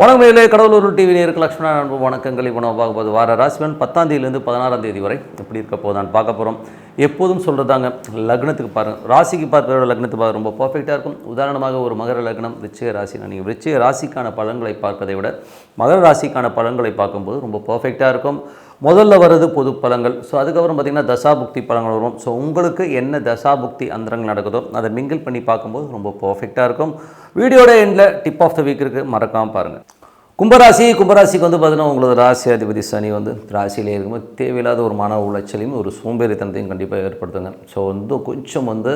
வணக்கம் நேயர்களே, கடவுளூர் டிவி நேருக்கு லக்ஷ்மணா அன்பு வணக்கங்கள். இப்போ நம்ம பார்க்க போது வார ராசிவன் பத்தாம் தேதியிலேருந்து பதினாறாம் தேதி வரை எப்படி இருக்க போதான்னு பார்க்க போகிறோம் எப்போதும் சொல்கிறதாங்க லக்னத்துக்கு பாருங்கள் ராசிக்கு பார்ப்பதோட லக்னத்துக்கு பார்க்க ரொம்ப பர்ஃபெக்டாக இருக்கும். உதாரணமாக ஒரு மகர லக்னம் விருச்சிக ராசி. நீங்கள் விருச்சிக ராசிக்கான பலன்களை பார்ப்பதை விட மகர ராசிக்கான பலன்களை பார்க்கும்போது ரொம்ப பர்ஃபெக்டாக இருக்கும். முதல்ல வர்றது பொது பழங்கள் ஸோ அதுக்கப்புறம் பார்த்திங்கன்னா தசாபுக்தி பழங்கள் வரும். ஸோ உங்களுக்கு என்ன தசாபுக்தி அந்தரங்கள் நடக்குதோ அதை மிங்கிள் பண்ணி பார்க்கும்போது ரொம்ப பர்ஃபெக்டாக இருக்கும். வீடியோட எண்டில் டிப் ஆஃப் த வீக் இருக்குது மறக்காமல் பாருங்கள் கும்பராசி கும்பராசிக்கு வந்து பார்த்தீங்கன்னா உங்களோட ராசி அதிபதி சனி வந்து ராசியிலே இருக்கும்போது தேவையில்லாத ஒரு மன உளைச்சலையும் ஒரு சோம்பேறித்தனத்தையும் கண்டிப்பாக ஏற்படுத்துங்க. ஸோ வந்து கொஞ்சம் வந்து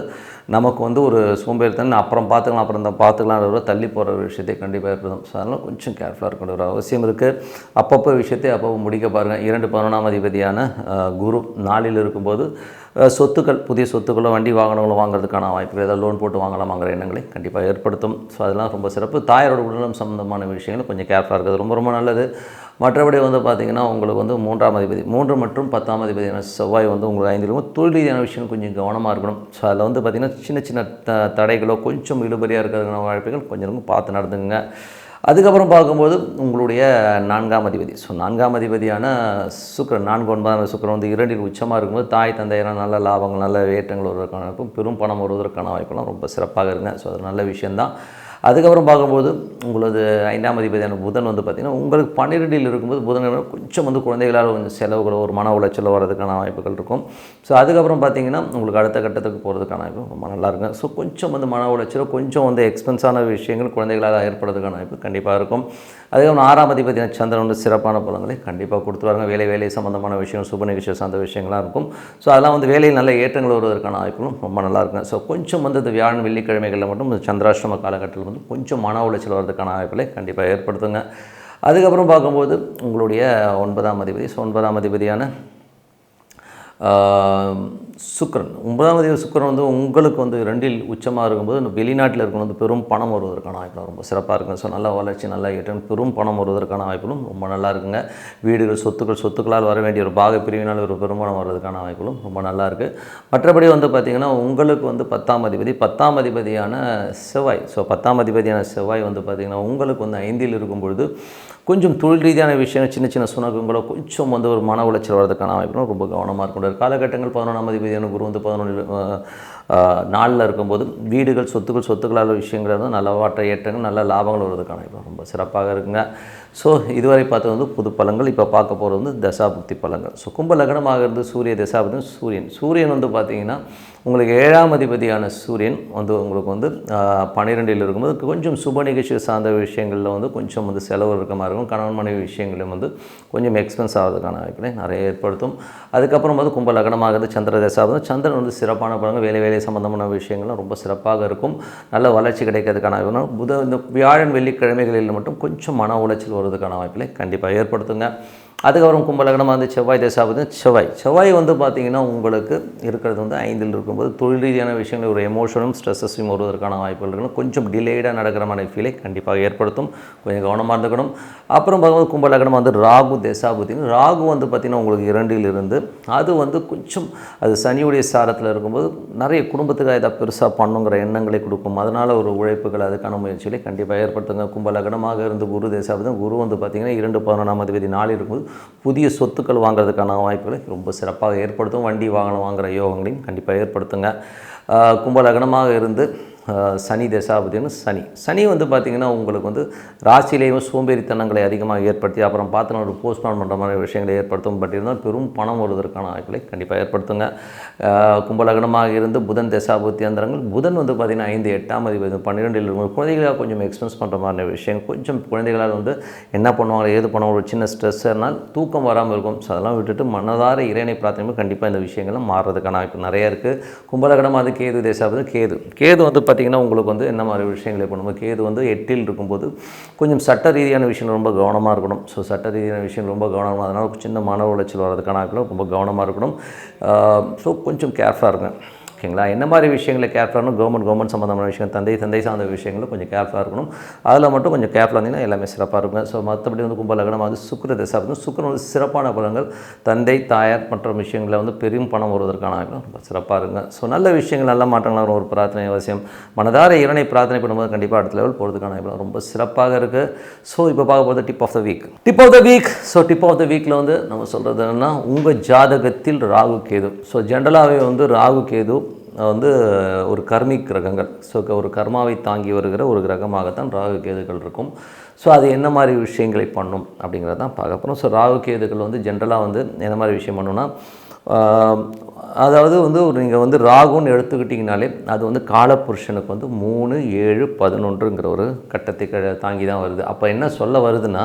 நமக்கு வந்து ஒரு சோம்பேறித்தனம் அப்புறம் பார்த்துக்கலாம் அப்புறம் தான் பார்த்துக்கலாம் தள்ளி போகிற ஒரு விஷயத்தை கண்டிப்பாக ஏற்படுத்தும். ஸோ அதனால் கொஞ்சம் கேர்ஃபுல்லாக இருக்கணும் ஒரு அவசியம் இருக்குது அப்பப்போ விஷயத்தை அப்பப்போ முடிக்க பாருங்கள் இரண்டு பதினொன்றாம் அதிபதியான குரு நாளில் இருக்கும்போது சொத்துக்கள் புதிய சொத்துக்களோ வண்டி வாகனங்களோ வாங்குறதுக்கான வாய்ப்புகள் ஏதாவது லோன் போட்டு வாங்கலாமாங்கிற எண்ணங்களை கண்டிப்பாக ஏற்படுத்தும். ஸோ அதெல்லாம் ரொம்ப சிறப்பு. தாயாரோட உடல்நலம் சம்மந்தமான விஷயங்கள் கொஞ்சம் கேர்ஃபுல்லாக இருக்கிறது ரொம்ப ரொம்ப நல்லது. மற்றபடி வந்து பார்த்திங்கன்னா உங்களுக்கு வந்து மூன்றாம் அதிபதி மூன்று மற்றும் பத்தாம் அதிபதியான செவ்வாய் வந்து உங்களுக்கு ஐந்திலும் தொழில் ரீதியான விஷயம் கொஞ்சம் கவனமாக இருக்கணும். ஸோ அதில் வந்து பார்த்திங்கன்னா சின்ன சின்ன த தடைகளோ கொஞ்சம் இழுபறியாக இருக்கிறதுக்கான வாய்ப்புகள் கொஞ்சம் பார்த்து நடந்துங்க அதுக்கப்புறம் பார்க்கும்போது உங்களுடைய நான்காம் அதிபதி. ஸோ நான்காம் அதிபதியான சுக்கரன் நான்கு ஒன்பதாம் சுக்கரன் வந்து இரண்டில் உச்சமாக இருக்கும்போது தாய் தந்தையெல்லாம் நல்ல லாபங்கள் நல்ல ஏற்றங்கள் வருவதற்கான இருக்கும் பெரும் பணம் வருவதற்கான வாய்ப்பெல்லாம் ரொம்ப சிறப்பாக இருங்க ஸோ அது நல்ல விஷயந்தான் அதுக்கப்புறம் பார்க்கும்போது உங்களது ஐந்தாம் அதிபதியான புதன் வந்து பார்த்திங்கன்னா உங்களுக்கு பன்னிரெண்டில் இருக்கும்போது புதன் கொஞ்சம் வந்து குழந்தைகளால் கொஞ்சம் செலவுகளோ ஒரு மன உளைச்சலோ வரதுக்கான வாய்ப்புகள் இருக்கும். ஸோ அதுக்கப்புறம் பார்த்தீங்கன்னா உங்களுக்கு அடுத்த கட்டத்துக்கு போகிறதுக்கான வாய்ப்பு ரொம்ப நல்லா இருக்கும். ஸோ கொஞ்சம் வந்து மன உளைச்சலோ கொஞ்சம் வந்து எக்ஸ்பென்ஸான விஷயங்கள் குழந்தைகளால் ஏற்படுறதுக்கான வாய்ப்பு கண்டிப்பாக இருக்கும். அதுக்கப்புறம் ஆறாம் அதிபதியான சந்திரன் வந்து சிறப்பான பலங்களை கண்டிப்பாக கொடுத்துருவாங்க வேலை வேலை சம்மந்தமான விஷயம் சுப நிகழ்ச்சி சார்ந்த விஷயங்களாக இருக்கும். ஸோ அதெல்லாம் வந்து வேலையில் நல்ல ஏற்றங்கள் வருவதற்கான வாய்ப்புகளும் ரொம்ப நல்லா ஸோ கொஞ்சம் வந்து இந்த வியாழன் வெள்ளிக்கிழமைகளில் மட்டும் சந்திராஷ்டிரம சந்திராஷ்டம காலகட்டத்தில் வந்து கொஞ்சம் மன உளைச்சல் வர்றதுக்கான வாய்ப்புகளை கண்டிப்பாக ஏற்படுத்துங்க. அதுக்கப்புறம் பார்க்கும்போது உங்களுடைய ஒன்பதாம் அதிபதி ஸோ ஒன்பதாம் அதிபதியான சுக்கரன். ஒன்பதாம் தேதி சுக்கரன் வந்து உங்களுக்கு வந்து ரெண்டில் உச்சமாக இருக்கும்போது இந்த வெளிநாட்டில் இருக்கணும் வந்து பெரும் பணம் வருவதற்கான வாய்ப்புகள் ரொம்ப சிறப்பாக இருக்கும் ஸோ நல்ல வளர்ச்சி நல்லா ஏற்றம் பெரும் பணம் வருவதற்கான வாய்ப்புகளும் ரொம்ப நல்லா இருக்குங்க. வீடுகள் சொத்துக்கள் சொத்துக்களால் வர வேண்டிய ஒரு பாக பிரிவினால் ஒரு பெரும்பணம் வர்றதுக்கான வாய்ப்புகளும் ரொம்ப நல்லா இருக்குது மற்றபடி வந்து பார்த்திங்கன்னா உங்களுக்கு வந்து பத்தாம் அதிபதி பத்தாம் அதிபதியான செவ்வாய். ஸோ பத்தாம் அதிபதியான செவ்வாய் வந்து பார்த்திங்கன்னா உங்களுக்கு வந்து ஐந்தில் இருக்கும் பொழுது கொஞ்சம் தொழில் ரீதியான விஷயம் சின்ன சின்ன சுணக்கங்களோ கொஞ்சம் வந்து ஒரு மன உளைச்சல் வரதுக்கான அமைப்புகளும் ரொம்ப கவனமாக இருக்கணும். காலகட்டங்கள் பதினொன்றாம் அதிபதியான குரு வந்து பதினொன்று நாளில் இருக்கும்போது வீடுகள் சொத்துக்கள் சொத்துக்களால் விஷயங்கள் வந்து நல்ல வாட்ட ஏற்றங்கள் நல்ல லாபங்கள் வருவதற்கான வாய்ப்பு ரொம்ப சிறப்பாக இருக்குங்க. ஸோ இதுவரை பார்த்தது வந்து புது பழங்கள் இப்போ பார்க்க போகிறது வந்து தசாபுக்தி பழங்கள். ஸோ கும்ப லக்னமாக இருந்து சூரிய தசாபுக்தி சூரியன். சூரியன் வந்து பார்த்திங்கன்னா உங்களுக்கு ஏழாம் அதிபதியான சூரியன் வந்து உங்களுக்கு வந்து பன்னிரெண்டில் இருக்கும்போது கொஞ்சம் சுப நிகழ்ச்சி சார்ந்த விஷயங்களில் வந்து கொஞ்சம் வந்து செலவு இருக்க மாதிரி இருக்கும். கணவன் மனைவி விஷயங்களும் வந்து கொஞ்சம் எக்ஸ்பென்ஸ் ஆகிறதுக்கான வாய்ப்புகளை நிறைய ஏற்படுத்தும். அதுக்கப்புறம் வந்து கும்ப லக்னமாகிறது சந்திர தசாபுதம் சந்திரன் வந்து சிறப்பான படங்கள் வேலை வேலை சம்பந்தமான விஷயங்கள்லாம் ரொம்ப சிறப்பாக இருக்கும். நல்ல வளர்ச்சி கிடைக்கிறதுக்கான வாய்ப்பு. புத இந்த வியாழன் வெள்ளிக்கிழமைகளில் மட்டும் கொஞ்சம் மன உளைச்சல் வருவதற்கான வாய்ப்புகளை கண்டிப்பாக ஏற்படுத்துங்க. அதுக்கப்புறம் கும்பலகனமாக வந்து செவ்வாய் தசாபதி செவ்வாய். செவ்வாய் வந்து பார்த்திங்கன்னா உங்களுக்கு இருக்கிறது வந்து ஐந்தில் இருக்கும்போது தொழில் ரீதியான விஷயங்கள் ஒரு எமோஷனும் ஸ்ட்ரெஸ்ஸஸையும் வருவதற்கான வாய்ப்புகள் இருக்கணும் கொஞ்சம் டிலேடாக நடக்கிற மாதிரி ஃபீலை கண்டிப்பாக ஏற்படுத்தும். கொஞ்சம் கவனமாக இருந்துக்கணும். அப்புறம் பார்க்கும்போது கும்பலகனம் வந்து ராகு தசாபுத்தி ராகு வந்து பார்த்திங்கன்னா உங்களுக்கு இரண்டில் இருந்து அது வந்து கொஞ்சம் அது சனியுடைய சாரத்தில் இருக்கும்போது நிறைய குடும்பத்துக்காக ஏதாவது பெருசாக பண்ணுங்கிற எண்ணங்களை கொடுக்கும். அதனால் ஒரு உழைப்புகள் அதுக்கான முயற்சிகளை கண்டிப்பாக ஏற்படுத்துங்க. கும்பலகனமாக இருந்து குரு தேசாபதி குரு வந்து பார்த்திங்கன்னா இரண்டு பதினொன்றாம் அதிபதி நாளில் இருக்கும்போது புதிய சொத்துக்கள் வாங்குறதுக்கான வாய்ப்புகளை ரொம்ப சிறப்பாக ஏற்படுத்தும். வண்டி வாகனம் வாங்குகிற யோகங்களையும் கண்டிப்பாக ஏற்படுத்துங்க. ஆஹ் கும்பலகனமாக இருந்து சனி தசாபதினு சனி. சனி வந்து பார்த்திங்கன்னா உங்களுக்கு வந்து ராசியிலேயும் சோம்பேறித்தனங்களை அதிகமாக ஏற்படுத்தி அப்புறம் பார்த்தோன்னா ஒரு போஸ்ட்மான் பண்ணுற மாதிரி விஷயங்களை ஏற்படுத்தும். பட் இருந்தால் பெரும் பணம் வருவதற்கான வாய்ப்புகளை கண்டிப்பாக ஏற்படுத்துங்க. கும்பலகனமாக இருந்து புதன் தசாபுத்தி அந்தரங்கள் புதன் வந்து பார்த்திங்கன்னா ஐந்து எட்டாம் அதிபதி பன்னிரெண்டில் இருக்கும். குழந்தைகளாக கொஞ்சம் எக்ஸ்பென்ஸ் பண்ணுற மாதிரி விஷயம். கொஞ்சம் குழந்தைகளால் வந்து என்ன பண்ணுவாங்க ஏது பண்ணுவாங்க ஒரு சின்ன ஸ்ட்ரெஸ்னால் தூக்கம் வராமல் இருக்கும். ஸோ அதெல்லாம் விட்டுட்டு மனதார இறைனை பிரார்த்தனை கண்டிப்பாக இந்த விஷயங்கள்லாம் மாறுறதுக்கான வாய்ப்பு நிறையா இருக்குது கும்பலகனமாக அது கேது தேசாபதி கேது. கேது வந்து பார்த்திங்கன்னா உங்களுக்கு வந்து என்ன மாதிரி விஷயங்களை பண்ணும்போது கேது வந்து எட்டில் இருக்கும்போது கொஞ்சம் சட்ட ரீதியான விஷயங்கள் ரொம்ப கவனமாக இருக்கணும். ஸோ சட்ட ரீதியான விஷயம் ரொம்ப கவனமாக அதனால் சின்ன மன உளைச்சல் வர்றதுக்கான வாய்ப்புகள் ரொம்ப கவனமாக இருக்கணும். ஸோ கொஞ்சம் கேர்ஃபுல்லாக இருக்கேன் ஓகேங்களா? என்ன மாதிரி விஷயங்களை கேர்ஃபுல்லாக இருக்கணும் கவர்மெண்ட் கவர்மெண்ட் சம்மந்தமான விஷயம் தந்தை தந்தை சார்ந்த விஷயங்களும் கொஞ்சம் கேர்ஃபுல்லாக இருக்கணும். அதில் மட்டும் கொஞ்சம் கேர்ஃபுல்லாக இருந்தீங்கன்னா எல்லாமே சிறப்பாக இருக்கும். ஸோ மற்றபடி வந்து கும்ப லக்னம் வந்து சுக்கர திசை வந்து சுக்கரன் வந்து சிறப்பான பலங்கள் தந்தை தாயார் மற்ற விஷயங்களில் வந்து பெரும் பணம் வருவதற்கான ரொம்ப சிறப்பாக இருங்க ஸோ நல்ல விஷயங்கள் நல்ல மாற்றங்களாக ஒரு பிரார்த்தனை அவசியம். மனதார இறைவனை பிரார்த்தனை பண்ணும்போது கண்டிப்பாக அடுத்த லெவல் போகிறதுக்கான வாய்ப்பு ரொம்ப சிறப்பாக இருக்குது ஸோ இப்போ பார்க்க போகிறது tip of the week tip of the week so tip of the வீக்கில் வந்து நம்ம சொல்கிறது என்னென்னா உங்கள் ஜாதகத்தில் ராகு கேது. ஸோ ஜென்ரலாகவே வந்து ராகு கேது வந்து ஒரு கர்மிக் கிரகங்கள். ஸோ ஒரு கர்மாவை தாங்கி வருகிற ஒரு கிரகமாகத்தான் ராகு கேதுகள் இருக்கும். ஸோ அது என்ன மாதிரி விஷயங்களை பண்ணும் அப்படிங்கிறத தான் பார்க்க போகிறோம் ஸோ ராகு கேதுகள் வந்து ஜென்ரலாக வந்து என்ன மாதிரி விஷயம் பண்ணுன்னா அதாவது வந்து ஒரு நீங்கள் வந்து ராகுன்னு எடுத்துக்கிட்டிங்கனாலே அது வந்து காலப்புருஷனுக்கு வந்து மூணு ஏழு பதினொன்றுங்கிற ஒரு கட்டத்தை தாங்கி தான் வருது. அப்போ என்ன சொல்ல வருதுன்னா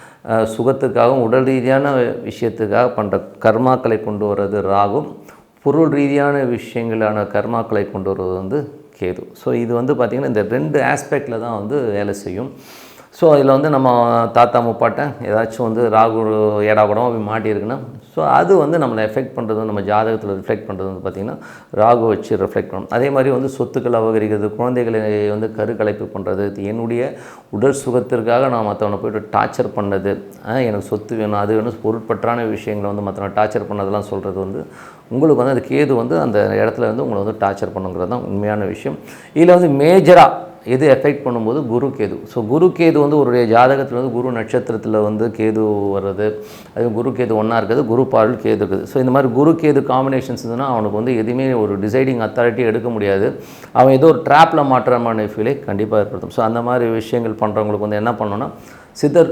சுகத்துக்காகவும் உடல் ரீதியான விஷயத்துக்காக பண்ணுற கர்மாக்களை கொண்டு வர்றது ராகும். பொருள் ரீதியான விஷயங்களான கர்மாக்களை கொண்டு வருவது வந்து கேது. ஸோ இது வந்து பார்த்திங்கன்னா இந்த ரெண்டு ஆஸ்பெக்டில் தான் வந்து வேலை செய்யும். ஸோ அதில் வந்து நம்ம தாத்தா முப்பாட்டை ஏதாச்சும் வந்து ராகு ஏடாபடம் அப்படி மாட்டியிருக்குன்னா ஸோ அது வந்து நம்மளை எஃபெக்ட் பண்ணுறது நம்ம ஜாதகத்தில் ரிஃப்ளெக்ட் பண்ணுறது வந்து பார்த்திங்கன்னா ராகு வச்சு ரிஃப்ளெக்ட் பண்ணணும். அதே மாதிரி வந்து சொத்துக்கள் அபகரிக்கிறது குழந்தைகளை வந்து கருக்கலைப்பு பண்ணுறது என்னுடைய உடல் சுகத்திற்காக நான் மற்றவனை போய்ட்டு டார்ச்சர் பண்ணது எனக்கு சொத்து வேணும் அது வேணும் பொருட்பற்றான விஷயங்களை வந்து மற்றவனை டார்ச்சர் பண்ணதெல்லாம் சொல்கிறது வந்து உங்களுக்கு வந்து அது கேது வந்து அந்த இடத்துல வந்து உங்களை வந்து டார்ச்சர் பண்ணுங்கிறது தான் உண்மையான விஷயம். இதில் வந்து மேஜராக எது எஃபெக்ட் பண்ணும்போது குரு கேது. ஸோ குரு கேது வந்து ஒரு ஜாதகத்தில் வந்து குரு நட்சத்திரத்தில் வந்து கேது வர்றது அது குரு கேது ஒன்றா இருக்குது குரு பார்வை கேது இருக்குது. ஸோ இந்த மாதிரி குரு கேது காம்பினேஷன்ஸ் இருந்ததுன்னா அவனுக்கு வந்து எதுவுமே ஒரு டிசைடிங் அத்தாரிட்டி எடுக்க முடியாது. அவன் ஏதோ ஒரு ட்ராப்பில் மாற்றமான ஃபீலை கண்டிப்பாக ஏற்படுத்தும். ஸோ அந்த மாதிரி விஷயங்கள் பண்ணுறவங்களுக்கு வந்து என்ன பண்ணோன்னா சித்தர்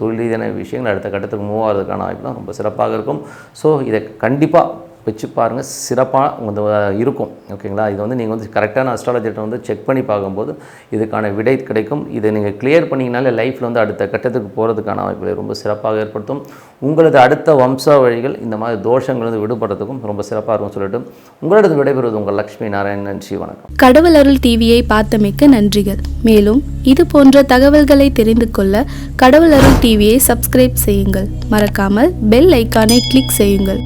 தொழில் ரீதியான விஷயங்கள் அடுத்த கட்டத்துக்கு மூவ் ஆகிறதுக்கான வாய்ப்புலாம் ரொம்ப சிறப்பாக இருக்கும். ஸோ இதை கண்டிப்பாக வச்சு பாருங்கள் சிறப்பாக வந்து இருக்கும். ஓகேங்களா? இது வந்து நீங்கள் வந்து கரெக்டான அஸ்ட்ராலஜிட்ட வந்து செக் பண்ணி பார்க்கும்போது இதுக்கான விடை கிடைக்கும். இதை நீங்கள் கிளியர் பண்ணிங்கனாலே லைஃப்பில் வந்து அடுத்த கட்டத்துக்கு போகிறதுக்கான வாய்ப்புகளை ரொம்ப சிறப்பாக ஏற்படுத்தும். உங்களது அடுத்த வம்சா வழிகள் இந்த மாதிரி தோஷங்கள் வந்து விடுபடுறதுக்கும் ரொம்ப சிறப்பாக இருக்கும் சொல்லிட்டு உங்களோட விடைபெறுவது உங்கள் லக்ஷ்மி நாராயணன் நன்றி வணக்கம். கடவுள் அருள் டிவியை பார்த்தமைக்க நன்றிகள். மேலும் இது போன்ற தகவல்களை தெரிந்து கொள்ள கடவுள் அருள் டிவியை சப்ஸ்கிரைப் செய்யுங்கள். மறக்காமல் பெல் ஐக்கானை கிளிக் செய்யுங்கள்.